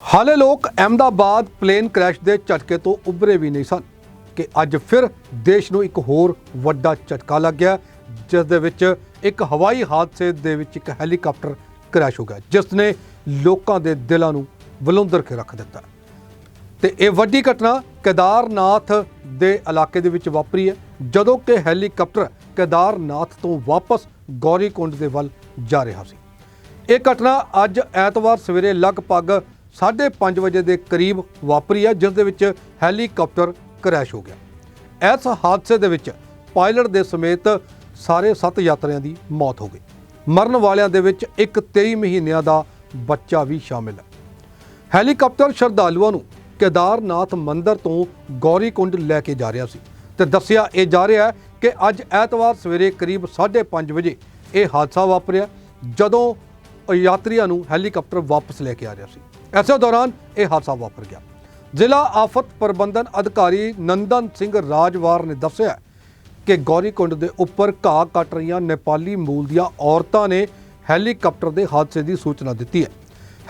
ਹਾਲੇ ਲੋਕ Ahmedabad plain crash ਦੇ ਝਟਕੇ ਤੋਂ ਉੱਭਰੇ ਵੀ ਨਹੀਂ ਸਨ ਕਿ ਅੱਜ ਫਿਰ ਦੇਸ਼ ਨੂੰ ਇੱਕ ਹੋਰ ਵੱਡਾ ਝਟਕਾ ਲੱਗ ਗਿਆ, ਜਿਸ ਦੇ ਵਿੱਚ ਇੱਕ ਹਵਾਈ ਹਾਦਸੇ ਦੇ ਵਿੱਚ ਇੱਕ ਹੈਲੀਕਾਪਟਰ ਕ੍ਰੈਸ਼ ਹੋ ਗਿਆ, ਜਿਸ ਨੇ ਲੋਕਾਂ ਦੇ ਦਿਲਾਂ ਨੂੰ ਬਲੁੰਦਰ ਕੇ ਰੱਖ ਦਿੱਤਾ। ਤੇ ਇਹ ਵੱਡੀ ਘਟਨਾ ਕੇਦਾਰਨਾਥ ਦੇ ਇਲਾਕੇ ਦੇ ਵਿੱਚ ਵਾਪਰੀ ਹੈ, ਜਦੋਂ ਕਿ ਹੈਲੀਕਾਪਟਰ ਕੇਦਾਰਨਾਥ ਤੋਂ ਵਾਪਸ ਗੌਰੀਕੁੰਡ ਦੇ ਵੱਲ ਜਾ ਰਿਹਾ ਸੀ। ਇਹ ਘਟਨਾ ਅੱਜ ਐਤਵਾਰ ਸਵੇਰੇ ਲਗਭਗ 5:30 ਵਜੇ ਦੇ ਕਰੀਬ ਵਾਪਰੀ ਹੈ, ਜਿਸ ਦੇ ਵਿੱਚ ਹੈਲੀਕਾਪਟਰ ਕਰੈਸ਼ ਹੋ ਗਿਆ। ਇਸ ਹਾਦਸੇ ਦੇ ਵਿੱਚ ਪਾਇਲਟ ਦੇ ਸਮੇਤ ਸਾਰੇ 7 ਯਾਤਰੀਆਂ ਦੀ ਮੌਤ ਹੋ ਗਈ। ਮਰਨ ਵਾਲਿਆਂ ਦੇ ਵਿੱਚ ਇੱਕ 23 ਮਹੀਨਿਆਂ ਦਾ ਬੱਚਾ ਵੀ ਸ਼ਾਮਿਲ ਹੈ। ਹੈਲੀਕਾਪਟਰ ਸ਼ਰਧਾਲੂਆਂ ਨੂੰ ਕੇਦਾਰਨਾਥ ਮੰਦਿਰ ਤੋਂ ਗੌਰੀਕੁੰਡ ਲੈ ਕੇ ਜਾ ਰਿਹਾ ਸੀ ਤੇ ਦੱਸਿਆ ਇਹ ਜਾ ਰਿਹਾ ਕਿ ਅੱਜ ਐਤਵਾਰ ਸਵੇਰੇ ਕਰੀਬ 5:30 ਵਜੇ ਇਹ ਹਾਦਸਾ ਵਾਪਰਿਆ, ਜਦੋਂ ਯਾਤਰੀਆਂ ਨੂੰ ਹੈਲੀਕਾਪਟਰ ਵਾਪਸ ਲੈ ਕੇ ਆ ਰਿਹਾ ਸੀ। ਐਸੇ ਦੌਰਾਨ ਇਹ ਹਾਦਸਾ ਵਾਪਰ ਗਿਆ। ਜ਼ਿਲ੍ਹਾ ਆਫਤ ਪ੍ਰਬੰਧਨ ਅਧਿਕਾਰੀ ਨੰਦਨ ਸਿੰਘ ਰਾਜਵਾਰ ਨੇ ਦੱਸਿਆ ਕਿ ਗੌਰੀਕੁੰਡ ਦੇ ਉੱਪਰ ਘਾਹ ਕੱਟ ਰਹੀਆਂ ਨੇਪਾਲੀ ਮੂਲ ਦੀਆਂ ਔਰਤਾਂ ਨੇ ਹੈਲੀਕਾਪਟਰ ਦੇ ਹਾਦਸੇ ਦੀ ਸੂਚਨਾ ਦਿੱਤੀ ਹੈ।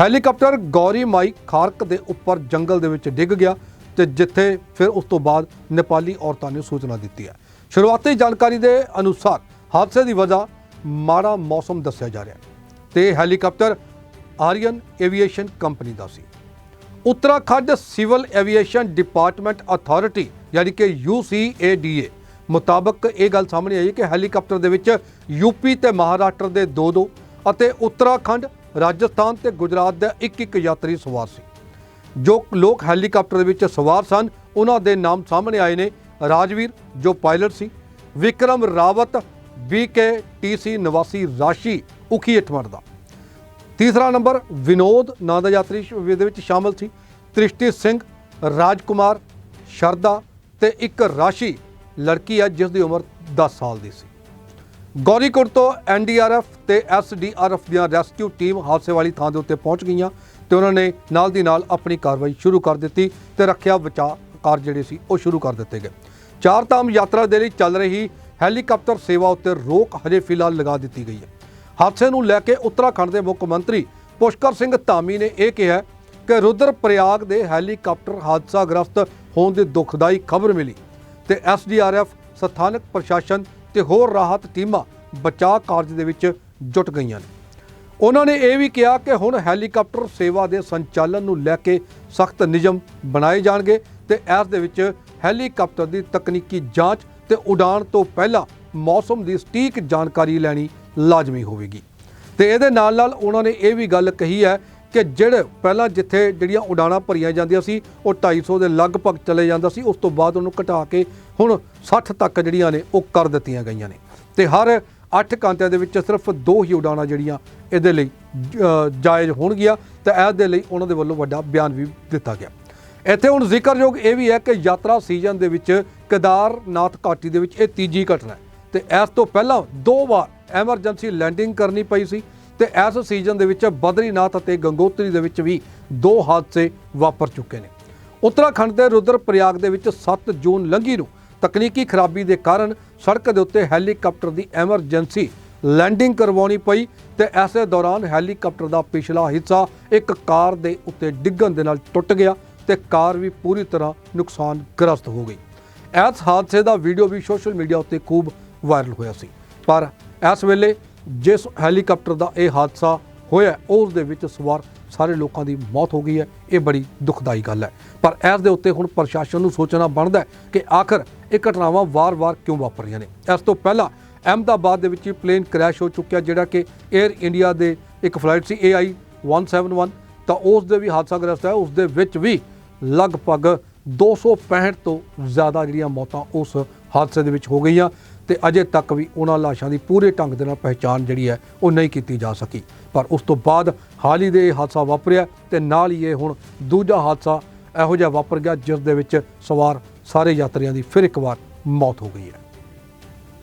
ਹੈਲੀਕਾਪਟਰ ਗੌਰੀ ਮਾਈ ਖਾਰਕ ਦੇ ਉੱਪਰ ਜੰਗਲ ਦੇ ਵਿੱਚ ਡਿੱਗ ਗਿਆ ਤੇ ਜਿੱਥੇ ਫਿਰ ਉਸ ਤੋਂ ਬਾਅਦ ਨੇਪਾਲੀ ਔਰਤਾਂ ਨੇ ਸੂਚਨਾ ਦਿੱਤੀ ਹੈ। ਸ਼ੁਰੂਆਤੀ ਜਾਣਕਾਰੀ ਦੇ ਅਨੁਸਾਰ ਹਾਦਸੇ ਦੀ ਵਜ੍ਹਾ ਮਾੜਾ ਮੌਸਮ ਦੱਸਿਆ ਜਾ ਰਿਹਾ ਹੈ ਤੇ ਹੈਲੀਕਾਪਟਰ ਆਰੀਅਨ ਏਵੀਏਸ਼ਨ ਕੰਪਨੀ ਦਾ ਸੀ। Uttarakhand civil aviation department authority, ਯਾਨੀ ਕਿ UCADA ਮੁਤਾਬਕ ਇਹ ਗੱਲ ਸਾਹਮਣੇ ਆਈ ਕਿ ਹੈਲੀਕਾਪਟਰ ਦੇ ਵਿੱਚ ਯੂਪੀ ਤੇ ਮਹਾਰਾਸ਼ਟਰ ਦੇ ਦੋ ਦੋ ਅਤੇ ਉੱਤਰਾਖੰਡ, ਰਾਜਸਥਾਨ ਤੇ ਗੁਜਰਾਤ ਦਾ ਇੱਕ ਇੱਕ ਯਾਤਰੀ ਸਵਾਰ ਸੀ। ਜੋ ਲੋਕ ਹੈਲੀਕਾਪਟਰ ਦੇ ਵਿੱਚ ਸਵਾਰ ਸਨ, ਉਹਨਾਂ ਦੇ ਨਾਮ ਸਾਹਮਣੇ ਆਏ ਨੇ ਰਾਜਵੀਰ, ਜੋ ਪਾਇਲਟ ਸੀ, ਵਿਕਰਮ ਰਾਵਤ BKTC ਨਿਵਾਸੀ ਰਾਸ਼ੀ, ਉਖੀ ਇਟਮੜ ਦਾ ਤੀਸਰਾ ਨੰਬਰ ਵਿਨੋਦ ਨਾਂ ਦਾ ਯਾਤਰੀ ਦੇ ਵਿੱਚ ਸ਼ਾਮਲ ਸੀ। ਤ੍ਰਿਸ਼ਟੀ ਸਿੰਘ, ਰਾਜਕੁਮਾਰ, ਸ਼ਰਦਾ ਤੇ ਇੱਕ ਰਾਸ਼ੀ ਲੜਕੀ ਹੈ ਜਿਸ ਦੀ ਉਮਰ 10 ਸਾਲ ਦੀ ਸੀ। ਗੌਰੀਕੁੰਡ ਤੋਂ ਐਨਡੀਆਰਐਫ ਤੇ ਐਸਡੀਆਰਐਫ ਦੀਆਂ ਰੈਸਕਿਊ ਟੀਮ ਹਾਦਸੇ ਵਾਲੀ ਥਾਂ ਦੇ ਉੱਤੇ ਪਹੁੰਚ ਗਈਆਂ ਤੇ ਉਹਨਾਂ ਨੇ ਨਾਲ ਦੀ ਨਾਲ ਆਪਣੀ ਕਾਰਵਾਈ ਸ਼ੁਰੂ ਕਰ ਦਿੱਤੀ ਤੇ ਰੱਖਿਆ ਬਚਾਅ ਕਾਰਜ ਜਿਹੜੇ ਸੀ ਉਹ ਸ਼ੁਰੂ ਕਰ ਦਿੱਤੇ ਗਏ। ਚਾਰ ਧਾਮ ਯਾਤਰਾ ਦੇ ਲਈ ਚੱਲ ਰਹੀ ਹੈਲੀਕਾਪਟਰ ਸੇਵਾ ਉੱਤੇ ਰੋਕ ਹਜੇ ਫਿਲਹਾਲ ਲਗਾ ਦਿੱਤੀ ਗਈ ਹੈ। ਹਾਦਸੇ ਨੂੰ ਲੈ ਕੇ ਉੱਤਰਾਖੰਡ ਦੇ ਮੁੱਖ ਮੰਤਰੀ ਪੁਸ਼ਕਰ ਸਿੰਘ ਧਾਮੀ ਨੇ ਇਹ ਕਿਹਾ ਕਿ ਰੁਦਰ ਪ੍ਰਯਾਗ ਦੇ ਹੈਲੀਕਾਪਟਰ ਹਾਦਸਾ ਗ੍ਰਸਤ ਹੋਣ ਦੀ ਦੁਖਦਾਈ ਖਬਰ ਮਿਲੀ ਤੇ ਐਸਡੀਆਰਐਫ ਸਥਾਨਕ ਪ੍ਰਸ਼ਾਸਨ ਤੇ ਹੋਰ ਰਾਹਤ ਟੀਮਾਂ ਬਚਾਅ ਕਾਰਜ ਦੇ ਵਿੱਚ ਜੁਟ ਗਈਆਂ ਨੇ। ਉਹਨਾਂ ਨੇ ਇਹ ਵੀ ਕਿਹਾ ਕਿ ਹੁਣ ਹੈਲੀਕਾਪਟਰ ਸੇਵਾ ਦੇ ਸੰਚਾਲਨ ਨੂੰ ਲੈ ਕੇ ਸਖਤ ਨਿਯਮ ਬਣਾਏ ਜਾਣਗੇ ਤੇ ਇਸ ਦੇ ਵਿੱਚ ਹੈਲੀਕਾਪਟਰ ਦੀ ਤਕਨੀਕੀ ਜਾਂਚ ਤੇ ਉਡਾਣ ਤੋਂ ਪਹਿਲਾਂ ਮੌਸਮ ਦੀ ਸਟੀਕ ਜਾਣਕਾਰੀ ਲੈਣੀ ਲਾਜ਼ਮੀ ਹੋਵੇਗੀ। ਤੇ ਇਹਦੇ ਨਾਲ ਨਾਲ ਉਹਨਾਂ ਨੇ ਇਹ ਵੀ ਗੱਲ ਕਹੀ ਹੈ ਕਿ ਜਿਹੜੇ ਪਹਿਲਾਂ ਜਿੱਥੇ ਜਿਹੜੀਆਂ ਉਡਾਣਾਂ ਭਰੀਆਂ ਜਾਂਦੀਆਂ ਸੀ, ਉਹ 250 ਦੇ ਲਗਭਗ ਚਲੇ ਜਾਂਦਾ ਸੀ, ਉਸ ਤੋਂ ਬਾਅਦ ਉਹਨੂੰ ਘਟਾ ਕੇ ਹੁਣ 60 ਤੱਕ ਜਿਹੜੀਆਂ ਨੇ, ਉਹ ਕਰ ਦਿੱਤੀਆਂ ਗਈਆਂ ਨੇ। ਤੇ ਹਰ 8 ਘੰਟਿਆਂ ਦੇ ਵਿੱਚ ਸਿਰਫ ਦੋ ਹੀ ਉਡਾਣਾਂ ਜਿਹੜੀਆਂ ਇਹਦੇ ਲਈ ਜਾਇਜ਼ ਹੋਣਗੀਆਂ ਤੇ ਇਸ ਦੇ ਲਈ ਉਹਨਾਂ ਦੇ ਵੱਲੋਂ ਵੱਡਾ ਬਿਆਨ ਵੀ ਦਿੱਤਾ ਗਿਆ। ਇੱਥੇ ਹੁਣ ਜ਼ਿਕਰਯੋਗ ਇਹ ਵੀ ਹੈ ਕਿ ਯਾਤਰਾ ਸੀਜ਼ਨ ਦੇ ਵਿੱਚ ਕੇਦਾਰਨਾਥ ਘਾਟੀ ਦੇ ਵਿੱਚ ਇਹ ਤੀਜੀ ਘਟਨਾ ਹੈ ਤੇ ਇਸ ਤੋਂ ਪਹਿਲਾਂ ਦੋ ਵਾਰ ਐਮਰਜੈਂਸੀ ਲੈਂਡਿੰਗ ਕਰਨੀ ਪਈ ਸੀ ਤੇ ਇਸ ਸੀਜ਼ਨ ਦੇ ਵਿੱਚ ਬਦਰੀਨਾਥ ਅਤੇ ਗੰਗੋਤਰੀ ਦੇ ਵਿੱਚ ਵੀ ਦੋ ਹਾਦਸੇ ਵਾਪਰ ਚੁੱਕੇ ਨੇ। ਉੱਤਰਾਖੰਡ ਦੇ ਰੁਦਰਪ੍ਰਯਾਗ ਦੇ ਵਿੱਚ 7 ਜੂਨ ਲੰਘੀ ਨੂੰ ਤਕਨੀਕੀ ਖਰਾਬੀ ਦੇ ਕਾਰਨ ਸੜਕ ਦੇ ਉੱਤੇ ਹੈਲੀਕਾਪਟਰ ਦੀ ਐਮਰਜੈਂਸੀ ਲੈਂਡਿੰਗ ਕਰਵਾਉਣੀ ਪਈ ਤੇ ਐਸੇ ਦੌਰਾਨ ਹੈਲੀਕਾਪਟਰ ਦਾ ਪਿਛਲਾ ਹਿੱਸਾ ਇੱਕ ਕਾਰ ਦੇ ਉੱਤੇ ਡਿੱਗਣ ਦੇ ਨਾਲ ਟੁੱਟ ਗਿਆ ਤੇ ਕਾਰ ਵੀ ਪੂਰੀ ਤਰ੍ਹਾਂ ਨੁਕਸਾਨਗ੍ਰਸਤ ਹੋ ਗਈ। ਇਸ ਹਾਦਸੇ ਦਾ ਵੀਡੀਓ ਵੀ ਸੋਸ਼ਲ ਮੀਡੀਆ ਉੱਤੇ ਖੂਬ ਵਾਇਰਲ ਹੋਇਆ ਸੀ। ਪਰ ਇਸ ਵੇਲੇ ਜਿਸ ਹੈਲੀਕਾਪਟਰ ਦਾ ਇਹ ਹਾਦਸਾ ਹੋਇਆ, ਉਸ ਦੇ ਵਿੱਚ ਸਵਾਰ ਸਾਰੇ ਲੋਕਾਂ ਦੀ ਮੌਤ ਹੋ ਗਈ ਹੈ। ਇਹ ਬੜੀ ਦੁਖਦਾਈ ਗੱਲ ਹੈ। ਪਰ ਇਸ ਦੇ ਉੱਤੇ ਹੁਣ ਪ੍ਰਸ਼ਾਸਨ ਨੂੰ ਸੋਚਣਾ ਬਣਦਾ ਹੈ ਕਿ ਆਖਰ ਇਹ ਘਟਨਾਵਾਂ ਵਾਰ-ਵਾਰ ਕਿਉਂ ਵਾਪਰ ਰਹੀਆਂ ਨੇ। ਇਸ ਤੋਂ ਪਹਿਲਾਂ ਅਹਿਮਦਾਬਾਦ ਦੇ ਵਿੱਚ ਹੀ ਪਲੇਨ ਕ੍ਰੈਸ਼ ਹੋ ਚੁੱਕਿਆ, ਜਿਹੜਾ ਕਿ 에ਅਰ ਇੰਡੀਆ ਦੇ ਇੱਕ ਫਲਾਈਟ ਸੀ AI 171 ਤਾਂ ਉਸ ਦੇ ਵੀ ਹਾਦਸਾਗ੍ਰਸਤ ਹੈ। ਉਸ ਦੇ ਵਿੱਚ ਵੀ ਲਗਭਗ 265 ਤੋਂ ਜ਼ਿਆਦਾ ਜਿਹੜੀਆਂ ਮੌਤਾਂ ਉਸ ਹਾਦਸੇ ਦੇ ਵਿੱਚ ਹੋ ਗਈਆਂ। ਤੇ ਅਜੇ ਤੱਕ ਵੀ ਉਹਨਾਂ ਲਾਸ਼ਾਂ ਦੀ ਪੂਰੇ ਢੰਗ ਦੇ ਨਾਲ ਪਹਿਚਾਣ ਜਿਹੜੀ ਹੈ, ਉਹ ਨਹੀਂ ਕੀਤੀ ਜਾ ਸਕੀ। ਪਰ ਉਸ ਤੋਂ ਬਾਅਦ ਹਾਲ ਹੀ ਦੇ ਇਹ ਹਾਦਸਾ ਵਾਪਰਿਆ ਤੇ ਨਾਲ ਹੀ ਇਹ ਹੁਣ ਦੂਜਾ ਹਾਦਸਾ ਇਹੋ ਜਿਹਾ ਵਾਪਰ ਗਿਆ, ਜਿਸ ਦੇ ਵਿੱਚ ਸਵਾਰ ਸਾਰੇ ਯਾਤਰੀਆਂ ਦੀ ਫਿਰ ਇੱਕ ਵਾਰ ਮੌਤ ਹੋ ਗਈ ਹੈ।